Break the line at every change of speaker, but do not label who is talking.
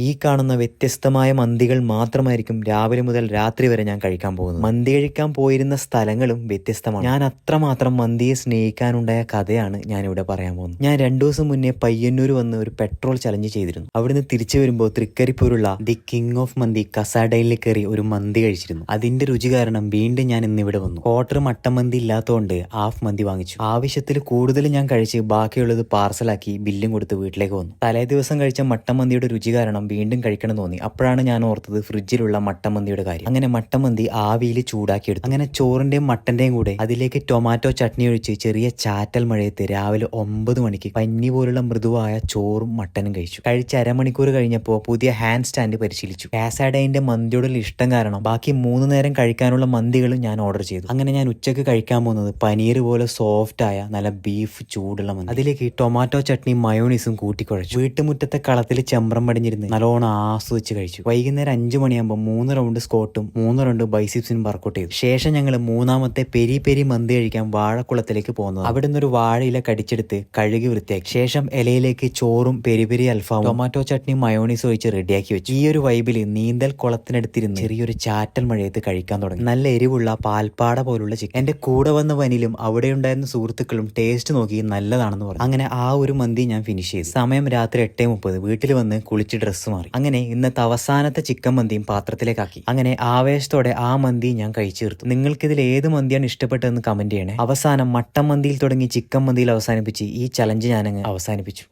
ഈ കാണുന്ന വ്യത്യസ്തമായ മന്തികൾ മാത്രമായിരിക്കും രാവിലെ മുതൽ രാത്രി വരെ ഞാൻ കഴിക്കാൻ പോകുന്നത്. മന്തി കഴിക്കാൻ പോയിരുന്ന സ്ഥലങ്ങളും വ്യത്യസ്തമാണ്. ഞാൻ അത്രമാത്രം മന്തിയെ സ്നേഹിക്കാനുണ്ടായ കഥയാണ് ഞാൻ ഇവിടെ പറയാൻ പോകുന്നത്. ഞാൻ രണ്ടു ദിവസം മുന്നേ പയ്യന്നൂർ വന്ന് ഒരു പെട്രോൾ ചലഞ്ച് ചെയ്തിരുന്നു. അവിടുന്ന് തിരിച്ചു വരുമ്പോൾ തൃക്കരിപ്പൂരുള്ള ദി കിങ് ഓഫ് മന്തി കസാഡയിൽ കയറി ഒരു മന്തി കഴിച്ചിരുന്നു. അതിന്റെ രുചി കാരണം വീണ്ടും ഞാൻ ഇന്ന് ഇവിടെ വന്നു. ക്വാർട്ടർ മട്ടൻ മന്തി ഇല്ലാത്തതുകൊണ്ട് ഹാഫ് മന്തി വാങ്ങിച്ചു. ആവശ്യത്തിൽ കൂടുതൽ ഞാൻ കഴിച്ച് ബാക്കിയുള്ളത് പാർസലാക്കി ബില്ലും കൊടുത്ത് വീട്ടിലേക്ക് വന്നു. തലേ ദിവസം കഴിച്ച മട്ടൻ മന്തിയുടെ രുചി കാരണം വീണ്ടും കഴിക്കണം തോന്നി. അപ്പോഴാണ് ഞാൻ ഓർത്തത് ഫ്രിഡ്ജിലുള്ള മട്ടമന്തിയുടെ കാര്യം. അങ്ങനെ മട്ടമന്തി ആവിയിൽ ചൂടാക്കിയെടുത്തു. അങ്ങനെ ചോറിന്റെയും മട്ടന്റെയും കൂടെ അതിലേക്ക് ടൊമാറ്റോ ചട്നി ഒഴിച്ച് ചെറിയ ചാറ്റൽ മഴയത്ത് രാവിലെ ഒമ്പത് മണിക്ക് പഞ്ഞി പോലുള്ള മൃദുവായ ചോറും മട്ടനും കഴിച്ചു. കഴിച്ച് അരമണിക്കൂർ കഴിഞ്ഞപ്പോൾ പുതിയ ഹാൻഡ് സ്റ്റാൻഡ് പരിശീലിച്ചു. കാസാഡൈന്റെ മന്തിയോടുള്ള ഇഷ്ടം കാരണം ബാക്കി മൂന്ന് നേരം കഴിക്കാനുള്ള മന്തികളും ഞാൻ ഓർഡർ ചെയ്തു. അങ്ങനെ ഞാൻ ഉച്ചയ്ക്ക് കഴിക്കാൻ പോകുന്നത് പനീർ പോലെ സോഫ്റ്റ് ആയ നല്ല ബീഫ് ചൂടുള്ള മന്തി. അതിലേക്ക് ടൊമാറ്റോ ചട്നി മയോണീസും കൂട്ടിക്കുഴച്ചു വീട്ടുമുറ്റത്തെ കളത്തിൽ ചെമ്പ്രം പടിഞ്ഞിരുന്ന് നല്ലോണം ആസ്വദിച്ച് കഴിച്ചു. വൈകുന്നേരം അഞ്ചു മണിയാകുമ്പോൾ മൂന്ന് റൗണ്ട് സ്കോട്ടും മൂന്ന് റൗണ്ട് ബൈസിപ്സിനും വർക്കൗട്ട് ചെയ്തു. ശേഷം ഞങ്ങൾ മൂന്നാമത്തെ പെരി പെരി മന്തി കഴിക്കാൻ വാഴക്കുളത്തിലേക്ക് പോകുന്നത് അവിടെ നിന്നൊരു വാഴയില കടിച്ചെടുത്ത് കഴുകി വൃത്തിയാക്കി. ശേഷം ഇലയിലേക്ക് ചോറും പെരി പെരി അൽഫാമും ടൊമാറ്റോ ചട്നി മയോണീസ് ഒഴിച്ച് റെഡിയാക്കി വെച്ചു. ഈ ഒരു വൈബിൽ നീന്തൽ കുളത്തിനടുത്തിരുന്ന് ചെറിയൊരു ചാറ്റൽ മഴയത്ത് കഴിക്കാൻ തുടങ്ങി. നല്ല എരിവുള്ള പാൽപ്പാട പോലുള്ള ചിക്കൻ എന്റെ കൂടെ വന്ന വനിലും അവിടെ ഉണ്ടായിരുന്ന സുഹൃത്തുക്കളും ടേസ്റ്റ് നോക്കി നല്ലതാണെന്ന് പറഞ്ഞു. അങ്ങനെ ആ ഒരു മന്തി ഞാൻ ഫിനിഷ് ചെയ്തു. സമയം രാത്രി എട്ടേ മുപ്പത്. വീട്ടിൽ വന്ന് കുളിച്ച് ഡ്രസ്സ് മാറി. അങ്ങനെ ഇന്നത്തെ അവസാനത്തെ ചിക്കൻ മന്തിയും പാത്രത്തിലേക്കാക്കി. അങ്ങനെ ആവേശത്തോടെ ആ മന്തി ഞാൻ കഴിച്ചു തീർത്തു. നിങ്ങൾക്ക് ഇതിൽ ഏത് മന്തിയാണ് ഇഷ്ടപ്പെട്ടതെന്ന് കമന്റ് ചെയ്യണേ. അവസാനം മട്ടൻ മന്തിയിൽ തുടങ്ങി ചിക്കൻ മന്തിയിൽ അവസാനിപ്പിച്ച് ഈ ചലഞ്ച് ഞാൻ ഞാനങ്ങ് അവസാനിപ്പിച്ചു.